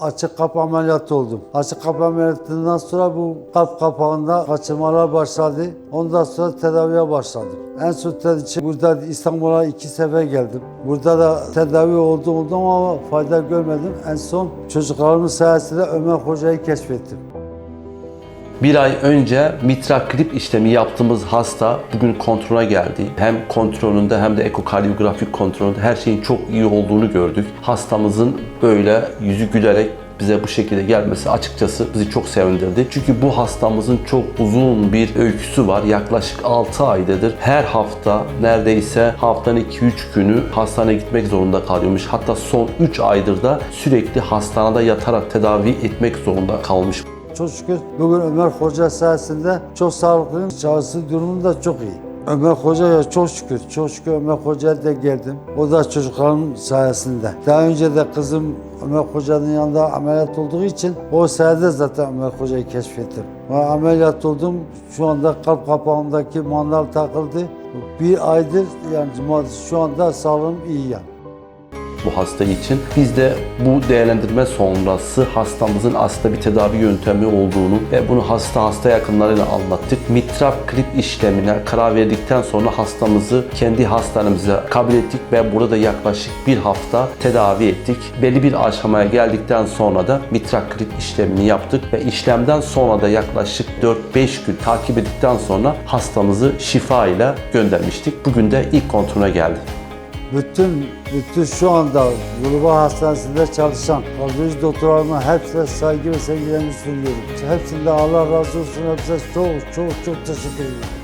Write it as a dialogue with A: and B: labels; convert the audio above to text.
A: açık kapı ameliyatı oldum. Açık kapı ameliyatından sonra bu kalp kapağında kaçırmalar başladı. Ondan sonra tedaviye başladım. En son tedavi burada İstanbul'a iki sefer geldim. Burada da tedavi oldu oldum ama fayda görmedim. En son çocuklarımın sayesinde Ömer Hoca'yı keşfettim.
B: Bir ay önce mitral klip işlemi yaptığımız hasta bugün kontrole geldi. Hem kontrolünde hem de ekokardiyografik kontrolünde her şeyin çok iyi olduğunu gördük. Hastamızın böyle yüzü gülerek bize bu şekilde gelmesi açıkçası bizi çok sevindirdi. Çünkü bu hastamızın çok uzun bir öyküsü var. Yaklaşık 6 aydadır her hafta neredeyse haftanın 2-3 günü hastaneye gitmek zorunda kalıyormuş. Hatta son 3 aydır da sürekli hastanede yatarak tedavi etmek zorunda kalmış.
A: Çok şükür bugün Ömer Hoca sayesinde çok sağlıklıyım. Şahsi durumum da çok iyi. Ömer Hoca'ya çok şükür, çok şükür Ömer Hoca'ya da geldim. O da çocuklarım sayesinde. Daha önce de kızım Ömer Hoca'nın yanında ameliyat olduğu için o sayede zaten Ömer Hoca'yı keşfettim. Ve ameliyat oldum. Şu anda kalp kapağımdaki mandal takıldı. Bir aydır yani şu anda sağlığım iyi yani.
B: Bu hasta için. Biz de bu değerlendirme sonrası hastamızın aslında bir tedavi yöntemi olduğunu ve bunu hasta hasta yakınlarıyla anlattık. Mitral klip işlemine karar verdikten sonra hastamızı kendi hastanemize kabul ettik ve burada yaklaşık bir hafta tedavi ettik. Belli bir aşamaya geldikten sonra da mitral klip işlemini yaptık ve işlemden sonra da yaklaşık 4-5 gün takip ettikten sonra hastamızı şifa ile göndermiştik. Bugün de ilk kontrole geldi.
A: Bütün bütün şu anda Yuluba Hastanesi'nde çalışan kardiyoloji doktorlarıma hepsine saygı ve sevgilerimi sunuyorum. Hepsinde Allah razı olsun. Hepsine çok çok çok teşekkür ederim.